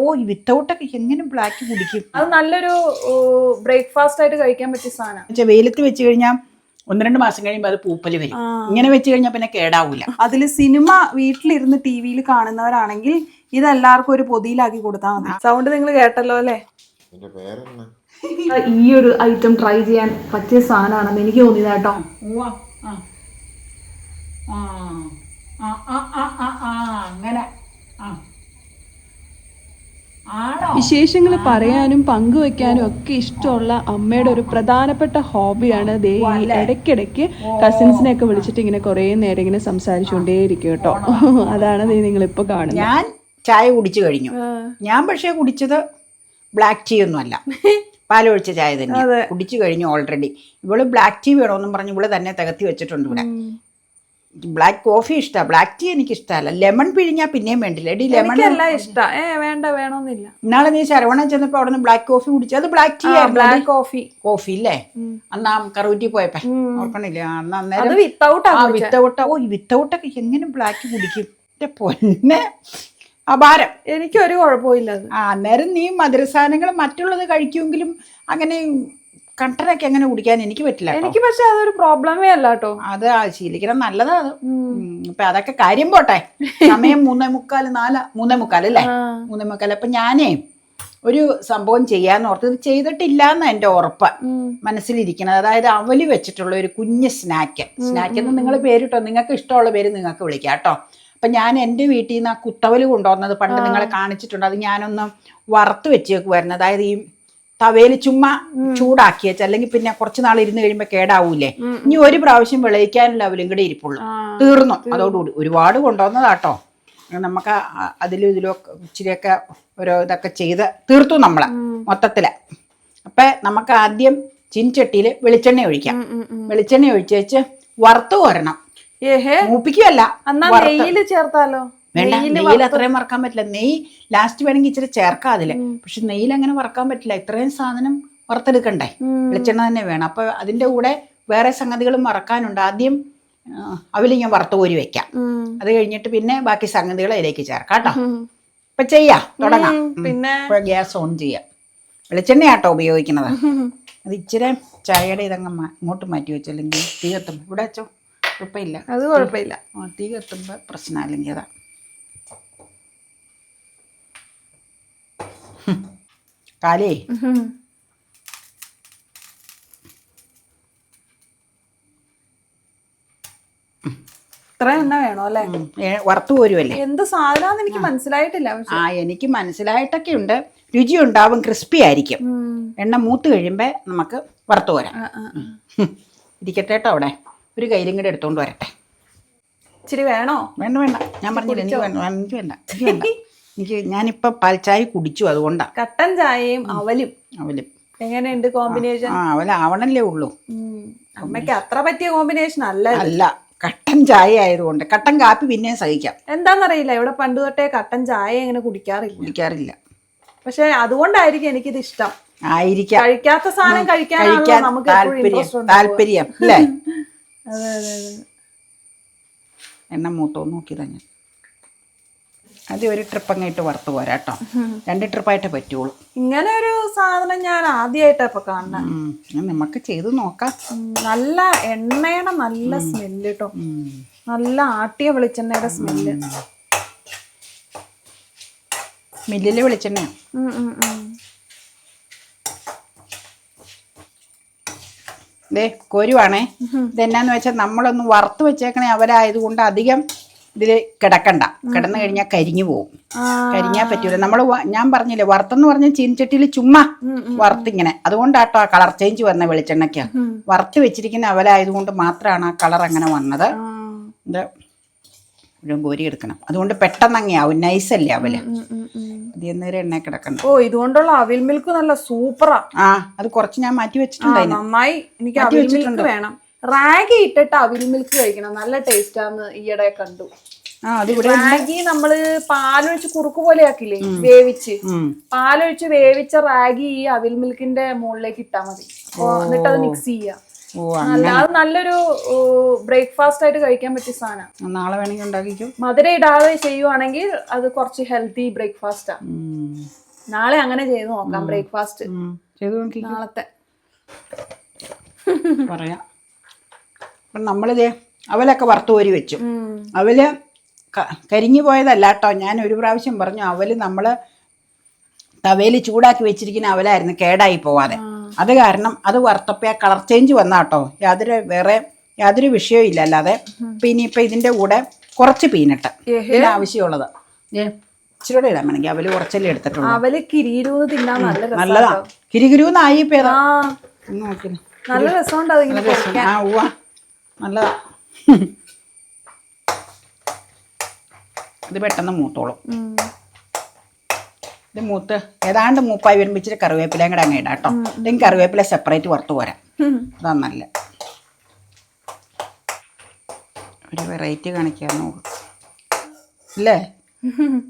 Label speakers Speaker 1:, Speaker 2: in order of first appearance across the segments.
Speaker 1: ഓ വിത്തൗട്ടൊക്കെ എങ്ങനെ ബ്ലാക്ക് കുടിക്കും.
Speaker 2: അത് നല്ലൊരു ബ്രേക്ക്ഫാസ്റ്റ് ആയിട്ട് കഴിക്കാൻ പറ്റിയ സാധനം.
Speaker 1: വെയിലത്ത് വെച്ച് കഴിഞ്ഞാൽ ഒന്ന് രണ്ട് മാസം കഴിയുമ്പോൾ അത് പൂപ്പൽ വരും. ഇങ്ങനെ വെച്ച് കഴിഞ്ഞാൽ പിന്നെ കേടാവൂല.
Speaker 2: അതിൽ സിനിമ വീട്ടിലിരുന്ന് ടി വിയിൽ കാണുന്നവരാണെങ്കിൽ ഇതെല്ലാവർക്കും ഒരു പൊതിയിലാക്കി കൊടുത്താൽ മതി. സൗണ്ട് നിങ്ങൾ കേട്ടല്ലോ അല്ലേ? ഈ ഒരു ഐറ്റം ട്രൈ ചെയ്യാൻ പറ്റിയ സാധനമാണെന്ന് എനിക്ക്
Speaker 1: തോന്നിയതാട്ടോ. ആ. ആ. ആ, ആ, ആ, ആ, ആ, അങ്ങനെ ആ. ആണോ
Speaker 3: വിശേഷങ്ങൾ പറയാനും പങ്കുവെക്കാനും ഒക്കെ ഇഷ്ടമുള്ള അമ്മയുടെ ഒരു പ്രധാനപ്പെട്ട ഹോബിയാണ് ദേ ഈ ഇടയ്ക്കിടയ്ക്ക് കസിൻസിനെ ഒക്കെ വിളിച്ചിട്ട് ഇങ്ങനെ കുറേ നേരം ഇങ്ങനെ സംസാരിച്ചുകൊണ്ടേയിരിക്കും കേട്ടോ. അതാണ് ദേ നിങ്ങളിപ്പോൾ കാണുന്നത്.
Speaker 1: ഞാൻ ചായ കുടിച്ചു കഴിഞ്ഞു. ഞാൻ പക്ഷേ കുടിച്ചത് ബ്ലാക്ക് ടീ ഒന്നും അല്ല. പാലൊഴിച്ച ചായ തന്നെ കുടിച്ചു കഴിഞ്ഞു ഓൾറെഡി ഇവൾ ബ്ലാക്ക് ടീ വേണമെന്നും പറഞ്ഞു ഇവൾ തന്നെ തകത്തി വെച്ചിട്ടുണ്ട് ഇവിടെ. ബ്ലാക്ക് കോഫി ഇഷ്ടമാണ് ബ്ലാക്ക് ടീ എനിക്ക് ഇഷ്ടമല്ല ലെമൺ പിഴിഞ്ഞാൽ പിന്നെയും വേണ്ടില്ല. എടി ലെമൺ
Speaker 2: എനിക്കല്ല ഇഷ്ടം. ഏ വേണ്ട വേണമെന്നില്ല
Speaker 1: ഇന്നാളെ നീ ശരവണ ചെന്നപ്പോ അവിടെ നിന്ന് ബ്ലാക്ക് കോഫി കുടിച്ചു. അത് black tea
Speaker 2: black coffee
Speaker 1: coffee ഇല്ലേ? അന്ന് ആ കറൂറ്റി പോയപ്പോ. ഓർക്കണില്ലേ? അന്ന് അന്നേരം
Speaker 2: വിത്തൗട്ട്
Speaker 1: ആ വിത്തൗട്ട ഓ വിത്തൗട്ടൊക്കെ എങ്ങനെ ബ്ലാക്ക് കുടിക്കും? എന്റെ പൊന്നെ. അപാരം.
Speaker 2: എനിക്ക് ഒരു കുഴപ്പമില്ല
Speaker 1: ആ അന്നേരം നീ മധുരസാധനങ്ങൾ മറ്റുള്ളത് കഴിക്കുമെങ്കിലും അങ്ങനെ കട്ടനൊക്കെ അങ്ങനെ കുടിക്കാൻ എനിക്ക് പറ്റില്ല
Speaker 2: എനിക്ക് പക്ഷെ അതൊരു പ്രോബ്ലമേ അല്ല കേട്ടോ.
Speaker 1: അത് ആ ശീലിക്കണം നല്ലതാ അത്. ഉം. ഇപ്പൊ അതൊക്കെ കാര്യം പോട്ടെ. സമയം മൂന്നേ മുക്കാൽ നാല് മൂന്നേ മുക്കാൽ അല്ലേ? മൂന്നേ മുക്കാൽ അപ്പൊ ഞാനേ ഒരു സംഭവം ചെയ്യാന്ന് ഓർത്ത് ഇത് ചെയ്തിട്ടില്ല എന്ന് എന്റെ ഉറപ്പ് മനസ്സിലിരിക്കുന്നത് അതായത് അവലി വെച്ചിട്ടുള്ള ഒരു കുഞ്ഞ് സ്നാക്ക്. സ്നാക്ക് എന്ന് നിങ്ങൾ പേരിട്ടോ നിങ്ങൾക്ക് ഇഷ്ടമുള്ള പേര് നിങ്ങൾക്ക് വിളിക്കാം കേട്ടോ. അപ്പൊ ഞാൻ എന്റെ വീട്ടിൽ നിന്ന് ആ കുത്തവൽ കൊണ്ടുവന്നത് പണ്ട് നിങ്ങളെ കാണിച്ചിട്ടുണ്ട്. അത് ഞാനൊന്ന് വറുത്ത് വെച്ചേക്കുമായിരുന്നു അതായത് ഈ തവയിൽ ചുമ്മാ ചൂടാക്കി വെച്ചാൽ അല്ലെങ്കിൽ പിന്നെ കുറച്ച് നാൾ ഇരുന്ന് കഴിയുമ്പോൾ കേടാവൂലേ. ഇനി ഒരു പ്രാവശ്യം വിളയിക്കാനുള്ള അവലും കൂടെ ഇരിപ്പുള്ളൂ. തീർന്നു. അതോടുകൂടി ഒരുപാട് കൊണ്ടുവന്നതാട്ടോ. നമുക്ക് അതിലും ഇതിലും ഇച്ചിരിയൊക്കെ ഓരോ ഇതൊക്കെ ചെയ്ത് തീർത്തു നമ്മളെ മൊത്തത്തിൽ. അപ്പൊ നമുക്ക് ആദ്യം ചിൻചട്ടിയിൽ വെളിച്ചെണ്ണ ഒഴിക്കാം. വെളിച്ചെണ്ണ ഒഴിച്ച് വെച്ച് വറുത്ത് കോരണം
Speaker 2: ഏഹേ?
Speaker 1: മൂപ്പിക്കുകയല്ല.
Speaker 2: ചേർത്താലോ?
Speaker 1: വേണ്ട നെയ്യിൽ അത്രയും വറക്കാൻ പറ്റില്ല. നെയ്യ് ലാസ്റ്റ് വേണമെങ്കിൽ ഇച്ചിരി ചേർക്കാം അതിൽ. പക്ഷെ നെയ്യിൽ അങ്ങനെ വറക്കാൻ പറ്റില്ല. ഇത്രയും സാധനം വറുത്തെടുക്കണ്ടേ? വെളിച്ചെണ്ണ തന്നെ വേണം. അപ്പൊ അതിന്റെ കൂടെ വേറെ സംഗതികളും മറക്കാനുണ്ട് ആദ്യം അവൽ ഞാൻ വറുത്ത് കോരി വെക്കാം. അത് കഴിഞ്ഞിട്ട് പിന്നെ ബാക്കി സംഗതികൾ അതിലേക്ക് ചേർക്കാം കേട്ടോ. ഇപ്പൊ ചെയ്യാം തുടങ്ങാം.
Speaker 2: പിന്നെ?
Speaker 1: ഗ്യാസ് ഓൺ ചെയ്യാം. വെളിച്ചെണ്ണ ആട്ടോ ഉപയോഗിക്കുന്നത്. അത് ഇച്ചിരി ചായയുടെ ഇതങ്ങ് ഇങ്ങോട്ട് മാറ്റി വെച്ചു. അല്ലെങ്കിൽ തീ കത്തും ഇവിടെ വെച്ചോ കുഴപ്പമില്ല.
Speaker 2: അത് കുഴപ്പമില്ല.
Speaker 1: തീ കത്തുമ്പോൾ പ്രശ്നം അല്ലെങ്കിൽ അതാ ഹും. കാലേ.
Speaker 2: ഇത്ര എണ്ണ വേണോ അല്ലേ?
Speaker 1: വറുത്തു പോരുമല്ലേ
Speaker 2: എന്ത് സാധനമാന്ന് എനിക്ക് മനസ്സിലായിട്ടില്ല
Speaker 1: ആ എനിക്ക് മനസ്സിലായിട്ടൊക്കെ ഉണ്ട്. രുചി ഉണ്ടാവും ക്രിസ്പി ആയിരിക്കും എണ്ണ മൂത്ത് കഴിയുമ്പോൾ നമുക്ക് വറുത്തു പോരാം. ഇരിക്കട്ടെ കേട്ടോ അവിടെ. ഒരു കയ്യിലും കൂടെ എടുത്തോണ്ട് വരട്ടെ.
Speaker 2: ഇച്ചിരി വേണോ?
Speaker 1: വേണ്ട വേണ്ട. ഞാൻ പറഞ്ഞില്ല എനിക്ക് വേണ്ട എനിക്ക് വേണ്ട എനിക്ക് വേണ്ട. എനിക്ക് ഞാനിപ്പോൾ പാൽച്ചായ കുടിച്ചു അതുകൊണ്ടാണ്
Speaker 2: കട്ടൻ ചായയും അവലും.
Speaker 1: അവലും.
Speaker 2: എങ്ങനെയുണ്ട് കോമ്പിനേഷൻ?
Speaker 1: ആ അവലാവണല്ലേ ഉള്ളൂ.
Speaker 2: അമ്മയ്ക്ക് അത്ര പറ്റിയ കോമ്പിനേഷൻ അല്ല
Speaker 1: അല്ല കട്ടൻ ചായ ആയതുകൊണ്ട്. കട്ടൻ കാപ്പി പിന്നെയും സഹിക്കാം.
Speaker 2: എന്താണെന്നറിയില്ല ഇവിടെ പണ്ട് തൊട്ടേ കട്ടൻ ചായ ഇങ്ങനെ കുടിക്കാറില്ല.
Speaker 1: കുടിക്കാറില്ല.
Speaker 2: പക്ഷെ അതുകൊണ്ടായിരിക്കും എനിക്കിത് ഇഷ്ടം
Speaker 1: ആയിരിക്കാം.
Speaker 2: കഴിക്കാത്ത സാധനം
Speaker 1: കഴിക്കാൻ
Speaker 2: നമുക്ക്
Speaker 1: താല്പര്യം. അല്ലേ? എണ്ണ മൂത്തോ നോക്കിയതാ തന്നെ അത് ഒരു ട്രിപ്പ് അങ്ങോട്ട് വറുത്ത് പോരാ കേട്ടോ രണ്ട് ട്രിപ്പായിട്ടേ പറ്റുള്ളൂ.
Speaker 2: ഇങ്ങനെ ഒരു സാധനം ഞാൻ ആദ്യമായിട്ടാ ഇപ്പൊ കാണുന്നത്
Speaker 1: നമുക്ക് ചെയ്ത് നോക്കാം.
Speaker 2: നല്ല എണ്ണയുടെ നല്ല സ്മെല്ല് കേട്ടോ നല്ല ആട്ടിയ വെളിച്ചെണ്ണയുടെ സ്മെല്ല്.
Speaker 1: മില്ലിൽ വെളിച്ചെണ്ണ ദേ കോരുവാണേ. ഇതെന്നാന്ന് വെച്ചാൽ നമ്മളൊന്ന് വറുത്ത് വെച്ചേക്കണേ അവരായതുകൊണ്ട് അധികം ഇതിൽ കിടക്കണ്ട. കിടന്നു കഴിഞ്ഞാൽ കരിഞ്ഞു പോകും കരിഞ്ഞാൽ പറ്റൂല. നമ്മൾ ഞാൻ പറഞ്ഞില്ലേ വറുത്തെന്ന് പറഞ്ഞ ചീനച്ചട്ടിയിൽ ചുമ്മാ വറുത്തിങ്ങനെ. അതുകൊണ്ടാട്ടോ ആ കളർ ചേഞ്ച് വന്ന വെളിച്ചെണ്ണയ്ക്ക്. വറുത്ത് വെച്ചിരിക്കുന്ന അവലായതുകൊണ്ട് മാത്രമാണ് ആ കളർ അങ്ങനെ വന്നത്. ഇത് മുഴുവൻ കോരി എടുക്കണം. അതുകൊണ്ട് പെട്ടെന്ന് അങ്ങനെയാവും നൈസല്ലേ അവൽ. അത് എന്നേരം എണ്ണ കിടക്കണം
Speaker 2: ഓ ഇതുകൊണ്ടുള്ള അവിൽ മിൽക്ക് നല്ല സൂപ്പറാ.
Speaker 1: ആ അത് കുറച്ച് ഞാൻ മാറ്റി
Speaker 2: വെച്ചിട്ടുണ്ട്
Speaker 1: വെച്ചിട്ടുണ്ടായിരുന്നു
Speaker 2: നന്നായി. എനിക്ക് അവിൽ മിൽക്ക്. വേണം. റാഗി ഇട്ടിട്ട് അവിൽ മിൽക്ക് കഴിക്കണം. നല്ല ടേസ്റ്റ് ആന്ന് ഈയിടെ കണ്ടു.
Speaker 1: അത്
Speaker 2: റാഗി നമ്മൾ പാലൊഴിച്ച് കുറുക്ക് പോലെ ആക്കില്ലേ? വേവിച്ച്. പാലൊഴിച്ച് വേവിച്ച റാഗി ഈ അവിൽ മിൽക്കിന്റെ മുകളിലേക്ക് ഇട്ടാ മതി. എന്നിട്ട് അത് മിക്സ് ചെയ്യാം. അല്ലാതെ നല്ലൊരു ബ്രേക്ക്ഫാസ്റ്റ് ആയിട്ട് കഴിക്കാൻ പറ്റിയ സാധനം.
Speaker 1: നാളെ വേണമെങ്കിൽ ഉണ്ടാക്കിക്കോ.
Speaker 2: മധുര ഇടാതെ ചെയ്യുവാണെങ്കിൽ അത് കുറച്ച് ഹെൽത്തി ബ്രേക്ക്ഫാസ്റ്റ്
Speaker 1: ആ.
Speaker 2: നാളെ അങ്ങനെ ചെയ്ത് നോക്കാം ബ്രേക്ക്ഫാസ്റ്റ്. നാളത്തെ.
Speaker 1: പറയാം. അപ്പം നമ്മളിത് അവലൊക്കെ വറുത്ത് കോരി വെച്ചു. അവൽ കരിഞ്ഞു പോയതല്ല കേട്ടോ ഞാൻ ഒരു പ്രാവശ്യം പറഞ്ഞു അവൽ നമ്മൾ തവയിൽ ചൂടാക്കി വെച്ചിരിക്കുന്ന അവലായിരുന്നു കേടായി പോവാതെ. അത് കാരണം അത് വറുത്തപ്പോൾ ആ കളർ ചേഞ്ച് വന്ന കേട്ടോ യാതൊരു വേറെ യാതൊരു വിഷയവും ഇല്ല അല്ലാതെ പിന്നെ ഇപ്പം ഇതിന്റെ കൂടെ കുറച്ച് പീനട്ട്. ഇതിന് ആവശ്യമുള്ളത്. ഏ ഇച്ചിരി കൂടെ ഇടാൻ വേണമെങ്കിൽ അവൽ കുറച്ചല്ലേ എടുത്തിട്ടുള്ളൂ.
Speaker 2: അവൽ തിന്നാൻ നല്ല
Speaker 1: കിരികിരൂന്നായി നോക്കി
Speaker 2: നല്ല രസമുണ്ടാവും.
Speaker 1: ആ ഉവ്വ. നല്ലതാ. ഇത് പെട്ടെന്ന് മൂത്തോളും. ഇത് മൂത്ത് ഏതാണ്ട് മൂപ്പായി വരുമ്പോൾ ഇച്ചിരി കറിവേപ്പിലയും കൂടെ അങ്ങ് ഇടാം കേട്ടോ. ഇല്ലെങ്കിൽ കറിവേപ്പില സെപ്പറേറ്റ് പുറത്ത് പോരാം. അതാ നല്ല. ഒരു വെറൈറ്റി കാണിക്കാൻ നോക്കും. അല്ലേ?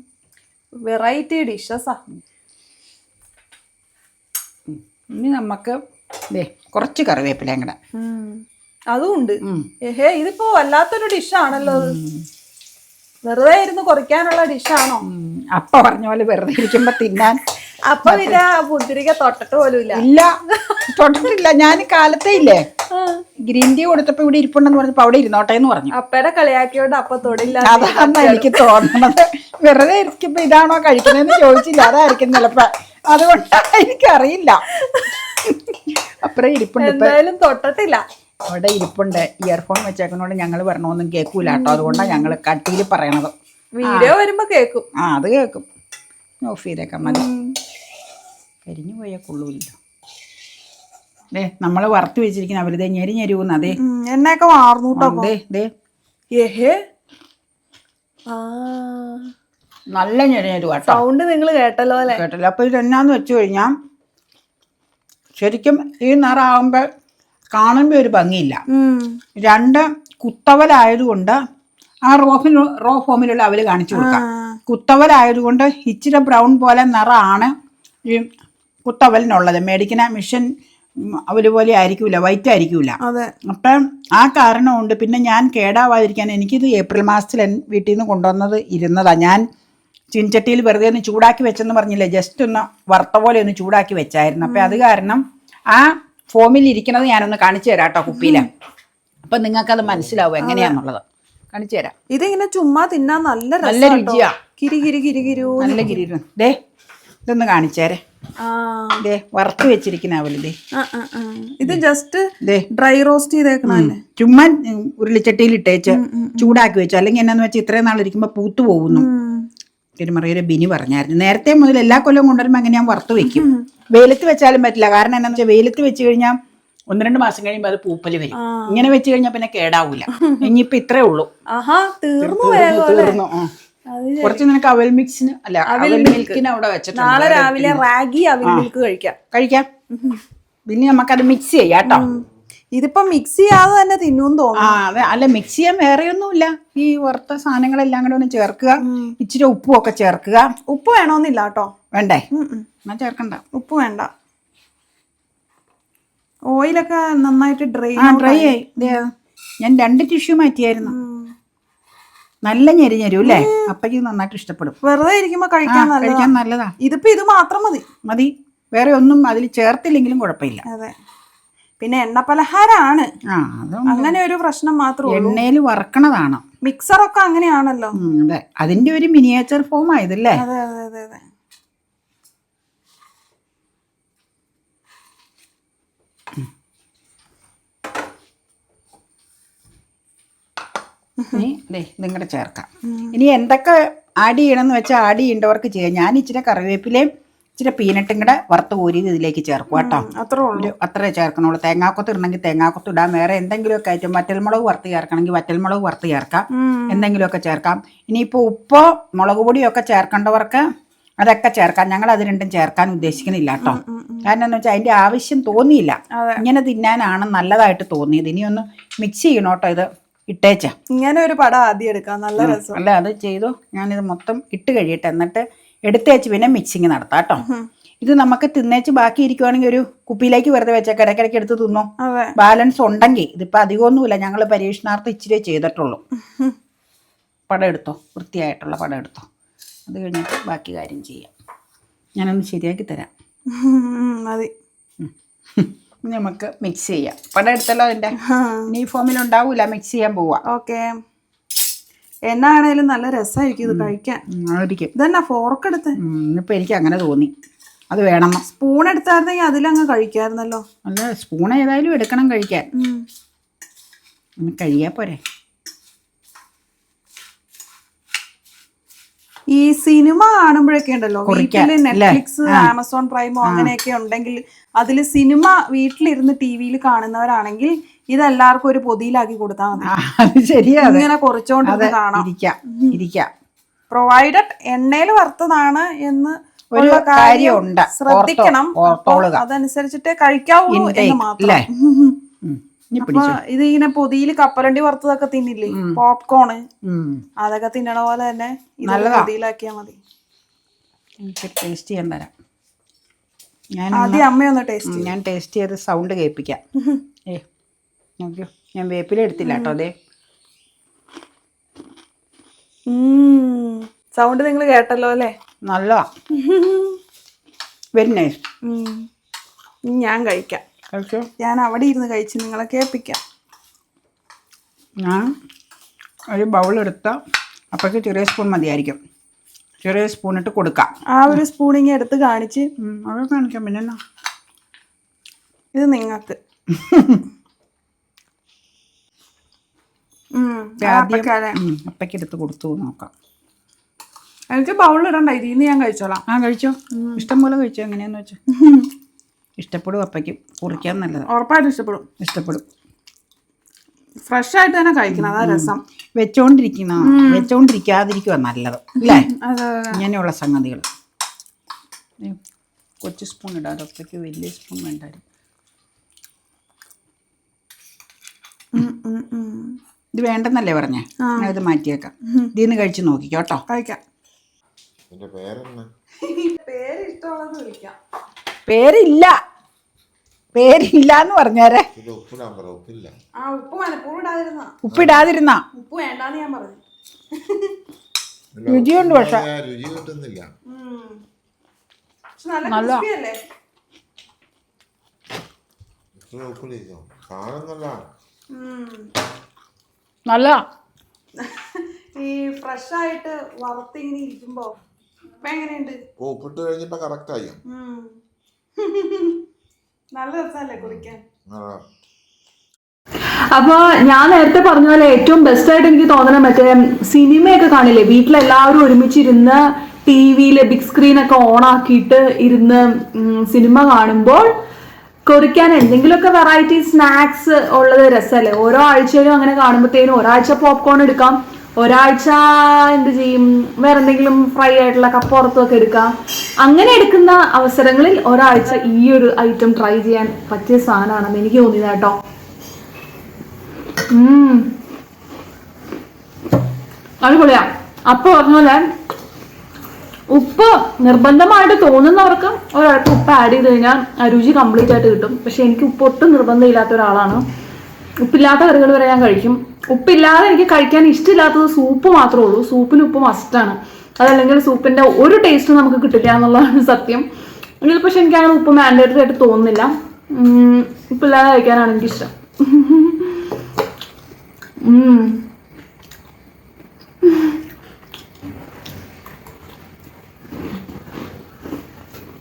Speaker 2: വെറൈറ്റി ഡിഷസാ
Speaker 1: ഇനി നമുക്ക് ദേ കുറച്ച് കറിവേപ്പിലയും കൂടെ.
Speaker 2: അതും ഉണ്ട്
Speaker 1: ഉം.
Speaker 2: ഏഹേ ഇതിപ്പോ വല്ലാത്തൊരു ഡിഷാണല്ലോ അത്. വെറുതെ ഇരുന്ന് കുറയ്ക്കാനുള്ള ഡിഷാണോ?
Speaker 1: അപ്പൊ പറഞ്ഞ പോലെ വെറുതെ ഇരിക്കുമ്പോ തിന്നാൻ
Speaker 2: അപ്പൊ പിന്നെ പുതിരിക തൊട്ടിട്ട് പോലും ഇല്ല.
Speaker 1: ഇല്ല തൊട്ടിട്ടില്ല. ഞാൻ കാലത്തെ ഇല്ലേ? ഗ്രീൻ ടീ കൊടുത്തപ്പോ ഇവിടെ ഇരിപ്പുണ്ടെന്ന് പറഞ്ഞപ്പോ അവിടെ ഇരുന്നോട്ടെ എന്ന് പറഞ്ഞു.
Speaker 2: അപ്പയുടെ കളിയാക്കിയോണ്ട് അപ്പൊ തൊടില്ല
Speaker 1: അതാണ് എനിക്ക് തോന്നണത്. വെറുതെ ഇരിക്കുമ്പോ ഇതാണോ കഴിക്കുന്നതെന്ന് ചോദിച്ചില്ല. അതായിരിക്കും ചിലപ്പോ. അതുകൊണ്ടാണ് എനിക്കറിയില്ല. അപ്പറേ ഇരിപ്പുണ്ട്
Speaker 2: എന്തായാലും തൊട്ടിട്ടില്ല.
Speaker 1: അവിടെ ഇരിപ്പുണ്ട്. ഇയർഫോൺ വെച്ചേക്കുന്നോണ്ട് ഞങ്ങൾ പറഞ്ഞൊന്നും കേൾക്കൂല കേട്ടോ അതുകൊണ്ടാണ് ഞങ്ങൾ കട്ടിയിൽ പറയണത്.
Speaker 2: വീഡിയോ വരുമ്പോ കേക്കും.
Speaker 1: ആ അത് കേൾക്കും ഓഫ് ചെയ്തേക്കാം മതി. കരിഞ്ഞു പോയാൽ കൊള്ളൂല്ലോ. ദേ നമ്മൾ വറുത്ത് വെച്ചിരിക്കുന്ന അവർ ദേ ഞെരി ഞെരുവുന്ന അതേ.
Speaker 2: എന്നൊക്കെ വാർന്നു
Speaker 1: നല്ല ഞെരി ഞെരുവാ കേട്ടോ
Speaker 2: സൗണ്ട് നിങ്ങൾ കേട്ടല്ലോ
Speaker 1: കേട്ടല്ലോ. അപ്പൊ ഇതെന്നാന്ന് വെച്ചു കഴിഞ്ഞാൽ ശരിക്കും ഈ നിറാവുമ്പോൾ കാണുമ്പോൾ ഒരു ഭംഗിയില്ല. രണ്ട് കുത്തവലായതുകൊണ്ട് ആ റോഫിൽ റോ ഫോമിലുള്ള അവൽ കാണിച്ചു കൊടുക്കാം. കുത്തവലായതുകൊണ്ട് ഇച്ചിരി ബ്രൗൺ പോലെ നിറമാണ് ഈ കുത്തവലിനുള്ളത്. മേടിക്കുന്ന മിഷൻ ഉം, അവൽ പോലെ ആയിരിക്കില്ല വൈറ്റ് ആയിരിക്കില്ല
Speaker 2: അതെ.
Speaker 1: അപ്പം ആ കാരണം കൊണ്ട് പിന്നെ ഞാൻ കേടാവാതിരിക്കാൻ എനിക്കിത് ഏപ്രിൽ മാസത്തിൽ വീട്ടിൽ നിന്ന് കൊണ്ടുവന്നത് ഇരുന്നതാ. ഞാൻ ചിൻചട്ടിയിൽ വെറുതെ ഒന്ന് ചൂടാക്കി വെച്ചെന്ന് പറഞ്ഞില്ലേ ജസ്റ്റ് ഒന്ന് വറുത്ത പോലെ ഒന്ന് ചൂടാക്കി വെച്ചായിരുന്നു. അപ്പം അത് കാരണം ആ ഫോമിൽ ഇരിക്കുന്നത് ഞാനൊന്ന് കാണിച്ചു തരാം കേട്ടോ കുപ്പിയിൽ അപ്പം നിങ്ങൾക്കത് മനസ്സിലാവും എങ്ങനെയാന്നുള്ളത്. കാണിച്ചു തരാം.
Speaker 2: ഇതിങ്ങനെ ചുമ്മാ തിന്നാൻ നല്ല
Speaker 1: നല്ല രുചിയാ.
Speaker 2: കിരി കിരി കിരി കിരു
Speaker 1: നല്ല കിരി ദേ ഇതൊന്ന് കാണിച്ചേരെ ദേ വറുത്ത് വെച്ചിരിക്കുന്ന അവൽ ദേ.
Speaker 2: ആ, ആ, ആ. ഇത് ജസ്റ്റ് ഡ്രൈ റോസ്റ്റ് ചെയ്തേക്കണല്ലേ
Speaker 1: ചുമ്മാ ഉരുളിച്ചട്ടിയിൽ ഇട്ടേച്ച് ചൂടാക്കി വെച്ചു. അല്ലെങ്കിൽ എന്നാന്ന് വെച്ചാൽ ഇത്രയും നാൾ ഇരിക്കുമ്പോൾ പൂത്തു പോകുന്നു. തിരുമറിയൊരു ബിനി പറഞ്ഞായിരുന്നു. നേരത്തെ മുതൽ എല്ലാ കൊല്ലവും കൊണ്ടുവരുമ്പോൾ അങ്ങനെ ഞാൻ വറുത്ത് വെക്കും. വെയിലത്ത് വെച്ചാലും പറ്റില്ല. കാരണം എന്താണെന്ന് വെച്ചാൽ വെയിലത്ത് വെച്ച് കഴിഞ്ഞാൽ ഒന്ന് രണ്ട് മാസം കഴിയുമ്പോൾ അത് പൂപ്പൽ വരും. ഇങ്ങനെ വെച്ച് കഴിഞ്ഞാൽ പിന്നെ കേടാവൂല. ഇനിയിപ്പോ ഇത്രേ ഉള്ളൂ.
Speaker 2: ആഹാ തീർന്നു
Speaker 1: തീർന്നു, തീർന്നു. കുറച്ച് നിനക്ക് അവൽ മിക്സിന് അല്ല അവൽ മിൽക്കിന് അവിടെ വെച്ചിട്ടുണ്ട്.
Speaker 2: നാളെ രാവിലെ റാഗി അവൽ മിൽക്ക് കഴിക്കാം.
Speaker 1: കഴിക്കാം. പിന്നെ നമുക്കത് മിക്സ് ചെയ്യാം കേട്ടോ.
Speaker 2: ഇതിപ്പോ മിക്സ് ചെയ്യാതെ തന്നെ തിന്നൂന്ന്
Speaker 1: ആ
Speaker 2: തോന്നുന്നു
Speaker 1: അതെ. അല്ല മിക്സ് ചെയ്യാൻ വേറെ ഒന്നുമില്ല ഈ വറുത്ത സാധനങ്ങളെല്ലാം കൂടെ ഒന്ന് ചേർക്കുക. ഇച്ചിരി ഉപ്പും ഒക്കെ ചേർക്കുക.
Speaker 2: ഉപ്പ് വേണമെന്നില്ല കേട്ടോ.
Speaker 1: വേണ്ടേ. എന്നാ ചേർക്കണ്ട.
Speaker 2: ഉപ്പ് വേണ്ട. ഓയിലൊക്കെ നന്നായിട്ട് ഡ്രൈ
Speaker 1: ആ ഡ്രൈ ആയി. ഞാൻ രണ്ട് ടിഷ്യൂ മാറ്റിയായിരുന്നു. നല്ല ഞെരി ഞെരും അല്ലേ? അപ്പയ്ക്ക് നന്നായിട്ട് ഇഷ്ടപ്പെടും.
Speaker 2: വെറുതെ ഇരിക്കുമ്പോ കഴിക്കാൻ
Speaker 1: കഴിക്കാൻ നല്ലതാ.
Speaker 2: ഇതിപ്പോ ഇത് മാത്രം മതി.
Speaker 1: മതി. വേറെ ഒന്നും അതിൽ ചേർത്തില്ലെങ്കിലും കുഴപ്പമില്ല.
Speaker 2: അതെ. പിന്നെ എണ്ണ പലഹാരമാണ് അങ്ങനെ ഒരു പ്രശ്നം മാത്രമേ
Speaker 1: എണ്ണയിൽ വറക്കണതാണ്.
Speaker 2: മിക്സറൊക്കെ അങ്ങനെയാണല്ലോ.
Speaker 1: അതെ. അതിന്റെ ഒരു മിനിയേച്ചർ ഫോം ആയതല്ലേ?
Speaker 2: അതെ അതെ അതെ അതെ.
Speaker 1: ഇനി ദേ നിങ്ങളുടെ ചേർക്കാം. ഇനി എന്തൊക്കെ ആഡ് ചെയ്യണമെന്ന് വെച്ചാൽ ആഡ് ചെയ്യേണ്ടവർക്ക് ചെയ്യാം. ഞാൻ ഇച്ചിരി കറിവേപ്പിലയും ഇച്ചിരി പീനട്ടും കൂടെ വറുത്ത് കോരിയത് ഇതിലേക്ക് ചേർക്കും കേട്ടോ.
Speaker 2: അത്രേ ഉള്ളൂ.
Speaker 1: അത്രേ ചേർക്കണുള്ളൂ. തേങ്ങാക്കൊത്ത് ഇടണമെങ്കിൽ തേങ്ങാക്കൊത്ത് ഇടാം. വേറെ എന്തെങ്കിലുമൊക്കെ ആയിട്ട് വറ്റൽമുളക് വറുത്ത് ചേർക്കണമെങ്കിൽ വറ്റൽമുളക് വറുത്ത് ചേർക്കാം. എന്തെങ്കിലുമൊക്കെ ചേർക്കാം. ഇനിയിപ്പോൾ ഉപ്പോ മുളക് പൊടിയൊക്കെ ചേർക്കേണ്ടവർക്ക് അതൊക്കെ ചേർക്കാം. ഞങ്ങൾ അത് രണ്ടും ചേർക്കാൻ ഉദ്ദേശിക്കുന്നില്ല കേട്ടോ. കാരണം എന്ന് വെച്ചാൽ അതിന്റെ ആവശ്യം തോന്നിയില്ല. ഇങ്ങനെ തിന്നാനാണ് നല്ലതായിട്ട് തോന്നിയത്. ഇനിയൊന്ന് ഒന്ന് മിക്സ് ചെയ്യണം കേട്ടോ ഇത്? ഇട്ടേച്ച.
Speaker 2: ഇങ്ങനെ ഒരു പടം ആദ്യം എടുക്കാം. നല്ല രസം.
Speaker 1: അല്ല അത് ചെയ്തു. ഞാനിത് മൊത്തം ഇട്ട് കഴിയട്ടെ. എന്നിട്ട് എടുത്തേച്ച് പിന്നെ മിക്സിങ് നടത്താം കേട്ടോ ഇത് നമുക്ക് തിന്നേച്ച് ബാക്കി ഇരിക്കുവാണെങ്കിൽ ഒരു കുപ്പിയിലേക്ക് വെറുതെ വെച്ചേക്ക ഇടയ്ക്കിടയ്ക്ക് എടുത്ത് തിന്നോ. ബാലൻസ് ഉണ്ടെങ്കിൽ ഇതിപ്പോ അധികമൊന്നുമില്ല ഞങ്ങൾ പരീക്ഷണാർത്ഥം ഇച്ചിരി ചെയ്തിട്ടുള്ളൂ. പടം എടുത്തോ വൃത്തിയായിട്ടുള്ള പടം എടുത്തോ. അത് കഴിഞ്ഞിട്ട് ബാക്കി കാര്യം ചെയ്യാം. ഞാനൊന്ന് ശരിയാക്കി തരാം.
Speaker 2: മതി.
Speaker 1: നമുക്ക് മിക്സ് ചെയ്യാം. പടം എടുത്തല്ലോ അതിന്റെ ഇനി ഈ ഫോമിൽ ഉണ്ടാവൂല മിക്സ് ചെയ്യാൻ പോവാ.
Speaker 2: ഓക്കെ. എന്നാണേലും നല്ല രസമായിരിക്കും ഇത് കഴിക്കാൻ.
Speaker 1: ആയിരിക്കും
Speaker 2: ഇതന്നെ ഫോർക്ക് എടുത്ത്?
Speaker 1: ഇന്നിപ്പോൾ എനിക്ക് അങ്ങനെ തോന്നി. അത് വേണം.
Speaker 2: സ്പൂൺ എടുത്തായിരുന്നെങ്കിൽ അതിലങ്ങ് കഴിക്കാമായിരുന്നല്ലോ
Speaker 1: അല്ല സ്പൂൺ ഏതായാലും എടുക്കണം കഴിക്കാൻ. കഴിയാ പോരെ.
Speaker 2: ഈ സിനിമ കാണുമ്പോഴൊക്കെ ഉണ്ടല്ലോ
Speaker 1: വീട്ടിൽ
Speaker 2: നെറ്റ്ഫ്ലിക്സ് ആമസോൺ പ്രൈമോ അങ്ങനെയൊക്കെ ഉണ്ടെങ്കിൽ അതിൽ സിനിമ വീട്ടിലിരുന്ന് ടി വിയിൽ കാണുന്നവരാണെങ്കിൽ ഇതെല്ലാവർക്കും ഒരു പൊതിയിലാക്കി കൊടുത്താൽ മതി.
Speaker 1: ശരിയാ
Speaker 2: ഇങ്ങനെ
Speaker 1: കുറച്ചുകൊണ്ട്
Speaker 2: കാണാം.
Speaker 1: ഇരിക്കാം
Speaker 2: പ്രൊവൈഡഡ് എണ്ണയിൽ വറുത്തതാണ് എന്ന്
Speaker 1: ഒരു കാര്യമുണ്ട്.
Speaker 2: ശ്രദ്ധിക്കണം. അതനുസരിച്ചിട്ട് കഴിക്കാവൂ എന്ന് മാത്രം. അപ്പൊ ഇത് ഇങ്ങനെ പൊതിയിൽ കപ്പലണ്ടി വറുത്തതൊക്കെ തിന്നില്ലേ? പോപ്കോണ്. അതൊക്കെ തിന്നണ പോലെ തന്നെ പൊതിയിലാക്കിയാ മതി.
Speaker 1: എനിക്ക് ടേസ്റ്റ് ചെയ്യാൻ തരാം. ഞാൻ
Speaker 2: ആദ്യം അമ്മയൊന്ന് ടേസ്റ്റ്
Speaker 1: ഞാൻ ടേസ്റ്റ് ചെയ്ത് സൗണ്ട് കേൾപ്പിക്കാം. ഏ നോക്കിയോ? ഞാൻ വേപ്പില എടുത്തില്ല കേട്ടോ അതെ
Speaker 2: സൗണ്ട് നിങ്ങൾ കേട്ടല്ലോ അല്ലേ?
Speaker 1: നല്ലതാ. വെരി നൈസ്
Speaker 2: ഞാൻ കഴിക്കാം.
Speaker 1: കഴിച്ചോ
Speaker 2: ഞാൻ അവിടെ ഇരുന്ന് കഴിച്ച് നിങ്ങളെ കേൾപ്പിക്കാം.
Speaker 1: ഞാൻ ഒരു ബൗൾ എടുത്ത അപ്പോഴേക്ക് ചെറിയ സ്പൂൺ മതിയായിരിക്കും. ചെറിയ സ്പൂൺ ഇട്ട് കൊടുക്കാം.
Speaker 2: ആ ഒരു സ്പൂൺ ഇങ്ങനെ എടുത്ത് കാണിച്ച്.
Speaker 1: അവിടെ കാണിക്കാം പിന്നെ എന്നാ?
Speaker 2: ഇത് നിങ്ങൾക്ക്.
Speaker 1: അപ്പയ്ക്ക് എടുത്ത് കൊടുത്തു നോക്കാം.
Speaker 2: എനിക്ക് ബൗൾ ഇടണ്ട ഇതിൽ ഞാൻ കഴിച്ചോളാം.
Speaker 1: ആ കഴിച്ചോ. ഇഷ്ടം പോലെ കഴിച്ചോ എങ്ങനെയാന്ന് വെച്ചാൽ ഇഷ്ടപ്പെടും അപ്പയ്ക്ക് കുറിക്കാൻ നല്ലത്.
Speaker 2: ഉറപ്പായിട്ടും ഇഷ്ടപ്പെടും.
Speaker 1: ഇഷ്ടപ്പെടും.
Speaker 2: ഫ്രഷ് ആയിട്ട് തന്നെ കഴിക്കണം അതാ രസം.
Speaker 1: വെച്ചോണ്ടിരിക്കുന്ന വെച്ചോണ്ടിരിക്കാതിരിക്കുക നല്ലത് അല്ലേ?
Speaker 2: അതെ അതെ
Speaker 1: ഇങ്ങനെയുള്ള സംഗതികൾ. കൊച്ചു സ്പൂൺ ഇടാതെ അപ്പയ്ക്ക് വലിയ സ്പൂൺ വേണ്ടായിരുന്നു. ഇത് വേണ്ടെന്നല്ലേ പറഞ്ഞേ? ഞാൻ ഇത് മാറ്റിയേക്കാം. ഇതിന്ന് നിന്ന് കഴിച്ച് നോക്കിക്കോ കേട്ടോ.
Speaker 2: കഴിക്കാം.
Speaker 1: പേരില്ല. പേരില്ല എന്ന് പറഞ്ഞേരെ
Speaker 4: ഇത് ഉപ്പിടാൻ പറ ഉപ്പില്ല.
Speaker 2: ആ ഉപ്പ് മനപ്പൂർവം ഇടാതിരുന്ന.
Speaker 1: ഉപ്പിടാതിരുന്ന
Speaker 2: ഉപ്പ് വേണ്ടാന്ന് ഞാൻ പറഞ്ഞു.
Speaker 4: ഇല്ല,
Speaker 1: രുചിയുണ്ട് പക്ഷെ.
Speaker 4: ഉപ്പില്ലാതെ രുചി കിട്ടുന്നില്ല.
Speaker 2: ഉം. പക്ഷെ നല്ല crispy അല്ലേ?
Speaker 4: ഇത്ര ഉപ്പിടിച്ചോ കാണുന്നല്ല
Speaker 2: ഉം.
Speaker 1: നല്ല.
Speaker 2: ഈ ഫ്രഷ് ആയിട്ട് വറുത്തിങ്ങനെ ഇരിക്കുമ്പോ ഇപ്പൊ എങ്ങനെയുണ്ട്?
Speaker 4: ഉപ്പിട്ട് കഴിഞ്ഞപ്പോ കറക്റ്റ് ആയി.
Speaker 2: ഉം. നല്ല രസമല്ലേ കുടിക്കാൻ
Speaker 3: അപ്പോൾ ഞാൻ നേരത്തെ പറഞ്ഞ പോലെ ഏറ്റവും ബെസ്റ്റ് ആയിട്ട് എനിക്ക് തോന്നണ മറ്റേ സിനിമയൊക്കെ കാണില്ലേ? വീട്ടിലെല്ലാവരും ഒരുമിച്ചിരുന്ന് ടി വിയിൽ ബിഗ് സ്ക്രീനൊക്കെ ഓൺ ആക്കിയിട്ട് ഇരുന്ന് സിനിമ കാണുമ്പോൾ കുറിക്കാൻ എന്തെങ്കിലുമൊക്കെ വെറൈറ്റി സ്നാക്സ് ഉള്ളത് രസമല്ലേ? ഓരോ ആഴ്ചയിലും അങ്ങനെ കാണുമ്പോഴത്തേനും ഒരാഴ്ച പോപ്കോൺ എടുക്കാം. ഒരാഴ്ച എന്ത് ചെയ്യും? വേറെ എന്തെങ്കിലും ഫ്രൈ ആയിട്ടുള്ള കപ്പുറത്തൊക്കെ എടുക്കാം. അങ്ങനെ എടുക്കുന്ന അവസരങ്ങളിൽ ഒരാഴ്ച ഈ ഒരു ഐറ്റം ട്രൈ ചെയ്യാൻ പറ്റിയ സാധനമാണെന്ന് എനിക്ക് തോന്നിയത് കേട്ടോ. അടിപൊളിയാ. അപ്പൊ പറഞ്ഞ പോലെ ഉപ്പ് നിർബന്ധമായിട്ട് തോന്നുന്നവർക്ക് ഒരാൾക്ക് ഉപ്പ് ആഡ് ചെയ്ത് കഴിഞ്ഞാൽ രുചി കംപ്ലീറ്റ് ആയിട്ട് കിട്ടും. പക്ഷെ എനിക്ക് ഉപ്പ് ഒട്ടും നിർബന്ധമില്ലാത്ത ഒരാളാണ്. ഉപ്പില്ലാത്ത കറികൾ വരെ ഞാൻ കഴിക്കും. ഉപ്പില്ലാതെ എനിക്ക് കഴിക്കാൻ ഇഷ്ടമില്ലാത്തത് സൂപ്പ് മാത്രമേ ഉള്ളൂ. സൂപ്പിന് ഉപ്പ് മസ്റ്റാണ് അതല്ലെങ്കിൽ സൂപ്പിന്റെ ഒരു ടേസ്റ്റ് നമുക്ക് കിട്ടില്ല എന്നുള്ളതാണ് സത്യം. എങ്കിൽ പക്ഷെ എനിക്ക് അങ്ങനെ ഉപ്പ് മാൻഡേറ്ററി ആയിട്ട് തോന്നുന്നില്ല. ഉപ്പില്ലാതെ കഴിക്കാനാണ് എനിക്കിഷ്ടം. ഉം.